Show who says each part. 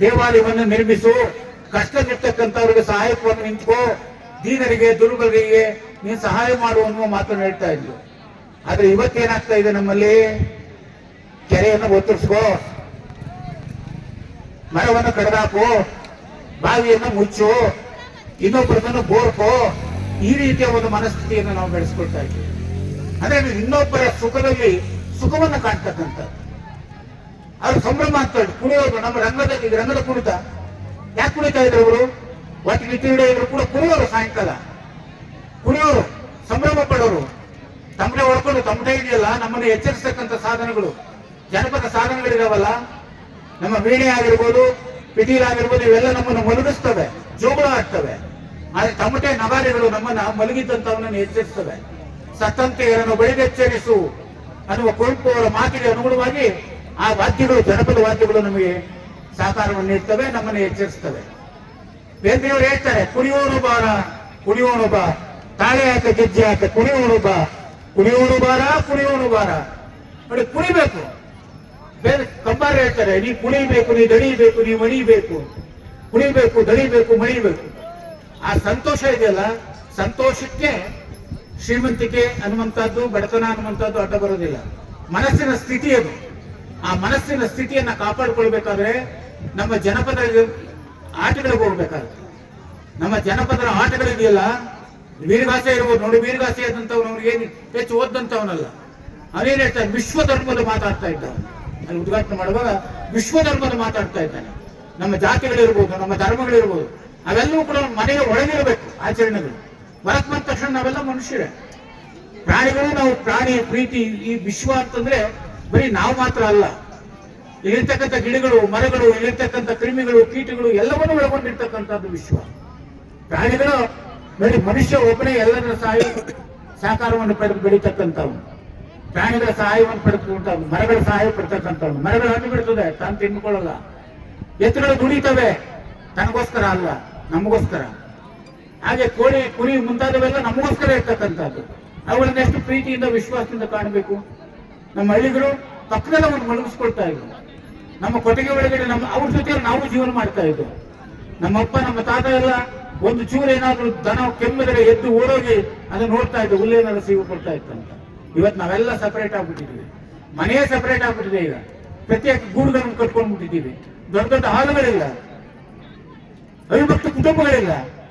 Speaker 1: ದೇವಾಲಯವನ್ನು ನಿರ್ಮಿಸು. ಕಷ್ಟದಲ್ಲಿರ್ತಕ್ಕಂಥವ್ರಿಗೆ ಸಹಾಯಕವನ್ನು ನಿಂತ್ಕೋ. ದೀನರಿಗೆ, ದುರ್ಬಲರಿಗೆ ನೀನು ಸಹಾಯ ಮಾಡು ಅನ್ನುವ ಮಾತನ್ನು ಹೇಳ್ತಾ ಇದ್ರು. ಆದ್ರೆ ಇವತ್ತೇನಾಗ್ತಾ ಇದೆ ನಮ್ಮಲ್ಲಿ? ಕೆರೆಯನ್ನು ಒತ್ತರಿಸ್ಕೋ ಮರವನ್ನು ಕಡದಾಕು. ಬಾವಿಯನ್ನು ಮುಚ್ಚು. ಇನ್ನೊಬ್ಬರದನ್ನು ಬೋರ್ಕೋ. ಈ ರೀತಿಯ ಒಂದು ಮನಸ್ಥಿತಿಯನ್ನು ನಾವು ಬೆಳೆಸ್ಕೊಳ್ತಾ ಇದ್ದೀವಿ. ಅಂದ್ರೆ ಇನ್ನೊಬ್ಬರ ಸುಖದಲ್ಲಿ ಸುಖವನ್ನು ಕಾಣ್ತಕ್ಕಂಥ ಅವ್ರು ಸಂಭ್ರಮ ಅಂತ ಕುಣಿಯೋರು ನಮ್ಮ ರಂಗದಲ್ಲಿ ರಂಗದ ಕುಣಿತ. ಯಾಕೆ ಕುಣಿತಾ ಇದ್ರು ಅವರು ಒಟ್ಟು ತಿರುಡೆ ಇದ್ರು ಕೂಡ ಕುಣಿಯೋರು ಸಾಯಂಕಾಲ. ಕುಣಿಯೋರು, ಸಂಭ್ರಮ ಪಡೋರು. ತಮ್ಮನೆ ಹೊಡ್ಕೊಂಡು, ತಮ್ಮದೇ ಇದೆಯಲ್ಲ, ನಮ್ಮನ್ನು ಎಚ್ಚರಿಸತಕ್ಕಂತ ಸಾಧನಗಳು. ಜನಪದ ಸಾಧನಗಳಿದಾವಲ್ಲ, ನಮ್ಮ ವೀಣೆ ಆಗಿರ್ಬೋದು ಪಿಟೀಲ್ ಆಗಿರ್ಬೋದು, ಇವೆಲ್ಲ ನಮ್ಮನ್ನು ಮಲಗಿಸ್ತವೆ, ಜೋಗುಳ ಆಗ್ತವೆ ಆದ್ರೆ ತಮಟೆ ನಗಾರಿಗಳು ನಮ್ಮನ್ನ ಮಲಗಿದ್ದಂತವನನ್ನು ಎಚ್ಚರಿಸ್ತವೆ. ಸತ್ತಂತೆಯರನ್ನು ಬೆಳೆದೆಚ್ಚರಿಸು ಅನ್ನುವ ಕುವೆಂಪು ಅವರ ಮಾತಿಗೆ ಅನುಗುಣವಾಗಿ ಆ ವಾದ್ಯಗಳು, ಜನಪದ ವಾದ್ಯಗಳು ನಮಗೆ ಸಹಕಾರವನ್ನು ನೀಡ್ತವೆ, ನಮ್ಮನ್ನು ಎಚ್ಚರಿಸ್ತವೆ. ಬೇಂದ್ರೆಯವರು ಹೇಳ್ತಾರೆ, ಕುಡಿಯೋನು ಬಾರ, ಕುಡಿಯೋನು ಬಾ. ತಾಳೆ ಹಾಕ, ಗೆಜ್ಜೆ ಹಾಕ ಕುಣಿಯೋನು ಬಾ. ಕುಣಿಯೋನು ಬಾರ ಕುಣಿಯೋನು ಬಾರ. ನೋಡಿ ಕುಣಿಬೇಕು ಬೇರೆ ಕಂಬಾರ ಹೇಳ್ತಾರೆ, ನೀ ಕುಣಿಬೇಕು, ನೀ ದಣಿಬೇಕು, ನೀ ಮಣಿಬೇಕು. ಕುಣಿಬೇಕು, ದಣಿಬೇಕು, ಮಣಿಬೇಕು. ಆ ಸಂತೋಷ ಇದೆಯಲ್ಲ, ಸಂತೋಷಕ್ಕೆ ಶ್ರೀಮಂತಿಕೆ ಅನ್ನುವಂಥದ್ದು, ಬಡತನ ಅನ್ನುವಂಥದ್ದು ಅಡ್ಡ ಬರೋದಿಲ್ಲ. ಮನಸ್ಸಿನ ಸ್ಥಿತಿ ಅದು. ಆ ಮನಸ್ಸಿನ ಸ್ಥಿತಿಯನ್ನ ಕಾಪಾಡಿಕೊಳ್ಬೇಕಾದ್ರೆ ನಮ್ಮ ಜನಪದ ಆಟಗಳಿಗೆ ಹೋಗ್ಬೇಕಾಗುತ್ತೆ. ನಮ್ಮ ಜನಪದರ ಆಟಗಳಿದೆಯಲ್ಲ ವೀರಗಾಸೆ ಇರ್ಬೋದು, ನೋಡಿ ವೀರಗಾಸೆ ಆದಂತವನು ಅವ್ನಿಗೆ ಏನು ಹೆಚ್ಚು ಓದಂತವನಲ್ಲ ಅವನೇನ್ ಹೇಳ್ತಾನೆ? ವಿಶ್ವ ಧರ್ಮದ ಮಾತಾಡ್ತಾ ಇದ್ದಾನೆ ಅಲ್ಲಿ ಉದ್ಘಾಟನೆ ಮಾಡುವಾಗ ವಿಶ್ವ ಧರ್ಮದ ಮಾತಾಡ್ತಾ ಇದ್ದಾನೆ. ನಮ್ಮ ಜಾತಿಗಳಿರ್ಬೋದು, ನಮ್ಮ ಧರ್ಮಗಳಿರ್ಬೋದು, ಅವೆಲ್ಲವೂ ಕೂಡ ಮನೆಯ ಒಳಗಿರಬೇಕು, ಆಚರಣೆಗಳು. ಹೊರಕ್ ಬಂದ ತಕ್ಷಣ ನಾವೆಲ್ಲ ಮನುಷ್ಯರೇ. ಪ್ರಾಣಿಗಳು ನಾವು ಪ್ರಾಣಿ, ಪ್ರೀತಿ, ಈ ವಿಶ್ವ ಅಂತಂದ್ರೆ ಬರೀ ನಾವು ಮಾತ್ರ ಅಲ್ಲ ಇಲ್ಲಿರ್ತಕ್ಕಂಥ ಗಿಡಗಳು, ಮರಗಳು ಇಲ್ಲಿರ್ತಕ್ಕಂಥ ಕ್ರಿಮಿಗಳು, ಕೀಟಗಳು ಎಲ್ಲವನ್ನೂ ಒಳಗೊಂಡಿರ್ತಕ್ಕಂಥದ್ದು ವಿಶ್ವ. ಪ್ರಾಣಿಗಳು ಬರೀ ಮನುಷ್ಯ ಒಬ್ಬನೇ ಎಲ್ಲರ ಸಹಾಯ ಸಹಕಾರವನ್ನು ಪಡೆದು ಬೆಳೀತಕ್ಕಂಥವ್ನು. ಪ್ರಾಣಿಗಳ ಸಹಾಯವನ್ನು ಪಡೆದುಕೊಂಡವನು, ಮರಗಳ ಸಹಾಯ ಪಡ್ತಕ್ಕಂಥವ್ನು. ಮರಗಳು ಹಣ್ಣು ಬಿಡ್ತದೆ, ತಾನು ತಿನ್ಕೊಳ್ಳಲ್ಲ ಎತ್ತುಗಳು ದುಡಿತವೆ, ತನಗೋಸ್ಕರ ಅಲ್ಲ, ನಮಗೋಸ್ಕರ. ಹಾಗೆ ಕೋಳಿ ಕುರಿ ಮುಂತಾದವೆಲ್ಲ ನಮಗೋಸ್ಕರ ಇರ್ತಕ್ಕಂಥದ್ದು. ಅವುಗಳನ್ನ ಎಷ್ಟು ಪ್ರೀತಿಯಿಂದ, ವಿಶ್ವಾಸದಿಂದ ಕಾಣಬೇಕು? ನಮ್ಮ ಹಳ್ಳಿಗಳು ಪಕ್ಕದಲ್ಲ ಒಂದು ಮಲಗಿಸ್ಕೊಳ್ತಾ ಇದ್ರು. ನಮ್ಮ ಕೊಟ್ಟಿಗೆ ಒಳಗಡೆ ನಮ್ಮ ಅವ್ರ ಜೊತೆ ನಾವು ಜೀವನ ಮಾಡ್ತಾ ಇದ್ವು. ನಮ್ಮಪ್ಪ, ನಮ್ಮ ತಾತ ಎಲ್ಲ ಒಂದು ಚೂರು ಏನಾದರೂ ದನ ಕೆಮ್ಮಿದ್ರೆ ಎದ್ದು ಓಡೋಗಿ ಅದನ್ನ ನೋಡ್ತಾ ಇದ್ದು ಹುಲ್ಲೇನಾದ್ರು ಸಿಗು ಕೊಡ್ತಾ ಇತ್ತಂತ ಇವತ್ತು ನಾವೆಲ್ಲ ಸಪರೇಟ್ ಆಗ್ಬಿಟ್ಟಿದ್ದೀವಿ ಮನೆಯೇ ಸಪರೇಟ್ ಆಗ್ಬಿಟ್ಟಿದೆ ಈಗ. ಪ್ರತ್ಯೇಕ ಗೂಡುಗಳನ್ನು ಕಟ್ಕೊಂಡ್ಬಿಟ್ಟಿದ್ದೀವಿ ದೊಡ್ಡ ದೊಡ್ಡ ಹಾಲುಗಳಿಲ್ಲ. ಅವಿಭಕ್ತ ಕುಟುಂಬಗಳಿಲ್ಲ.